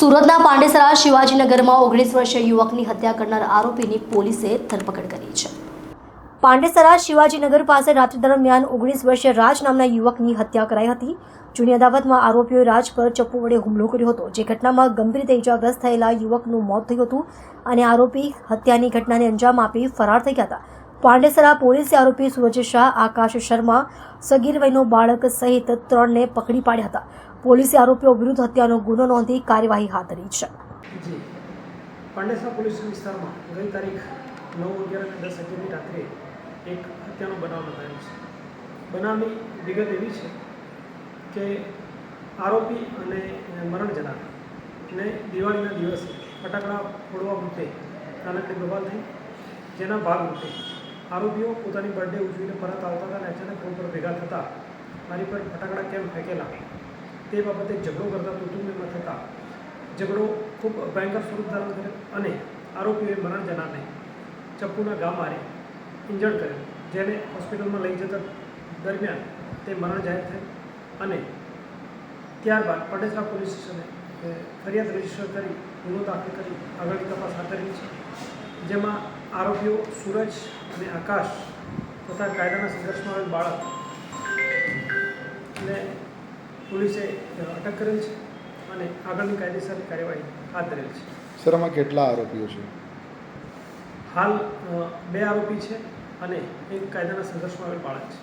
સુરતના પાંડેસરા શિવાજીનગરમાં ઓગણીસ વર્ષીય યુવકની હત્યા કરનાર આરોપીની પોલીસે ધરપકડ કરી છે. પાંડેસરા શિવાજીનગર પાસે રાત્રિ દરમિયાન ઓગણીસ વર્ષીય રાજ નામના યુવકની હત્યા કરાઈ હતી. જૂની અદાવતમાં આરોપીઓએ રાજ પર ચપ્પુ વડે હુમલો કર્યો હતો, જે ઘટનામાં ગંભીર રીતે ઇજાગ્રસ્ત થયેલા યુવકનું મોત થયું હતું અને આરોપી હત્યાની ઘટનાને અંજામ આપી ફરાર થઈ ગયા હતા. પાંડેસરા પોલીસે આરોપી સુરજ શાહ, આકાશ શર્મા, સગીર વયનો બાળક સહિત ત્રણને પકડી પાડ્યા હતા. પોલીસે આરોપીઓ વિરુદ્ધ હત્યાનો ગુનો નોંધી કાર્યવાહી હાથ ધરી છે. પાંડેસરા પોલીસ વિસ્તારમાં ગઈ તારીખ નવ અગિયાર અને દસ અગિયારની રાત્રે એક હત્યાનો બનાવ નોંધાયો છે. બનાવની વિગત એવી છે કે આરોપી અને મરણ જનાર ને દિવાળીના દિવસે ફટાકડા ફોડવા મુદ્દે નાનકડી બબાલ થઈ, જેના ભાગરૂપે આરોપીઓ પોતાની બર્થડે ઉજવીને પરત આવતા હતા અને અચાનક રોડ પર ભેગા થતા મારી પર ફટાકડા કેમ ફેંકેલા તે બાબતે ઝઘડો કરતા કુટુંબીમાં થતાં ઝઘડો ખૂબ ભયંકર સ્વરૂપ ધારણ કર્યો અને આરોપીઓએ મરણ જનારને ચપ્પુના ઘા મારી ઇન્જર્ડ કર્યો જેને હોસ્પિટલમાં લઈ જતા દરમિયાન તે મરણ જાહેર થયું અને ત્યારબાદ પટેસરા પોલીસ સ્ટેશને ફરિયાદ રજિસ્ટર કરી ગુનો દાખલ કરી આગળની તપાસ હાથ ધરી છે, જેમાં આરોપીઓ સૂરજ અને આકાશ તથા કાયદાના સંઘર્ષમાં આવેલ બાળક ને પોલીસે અટક કરેલ છે અને આગળની કાયદેસરની કાર્યવાહી હાથ ધરેલ છે. સર આમાં કેટલા આરોપીઓ છે? હાલ બે આરોપી છે અને એક કાયદાના સંઘર્ષમાં આવેલ બાળક છે.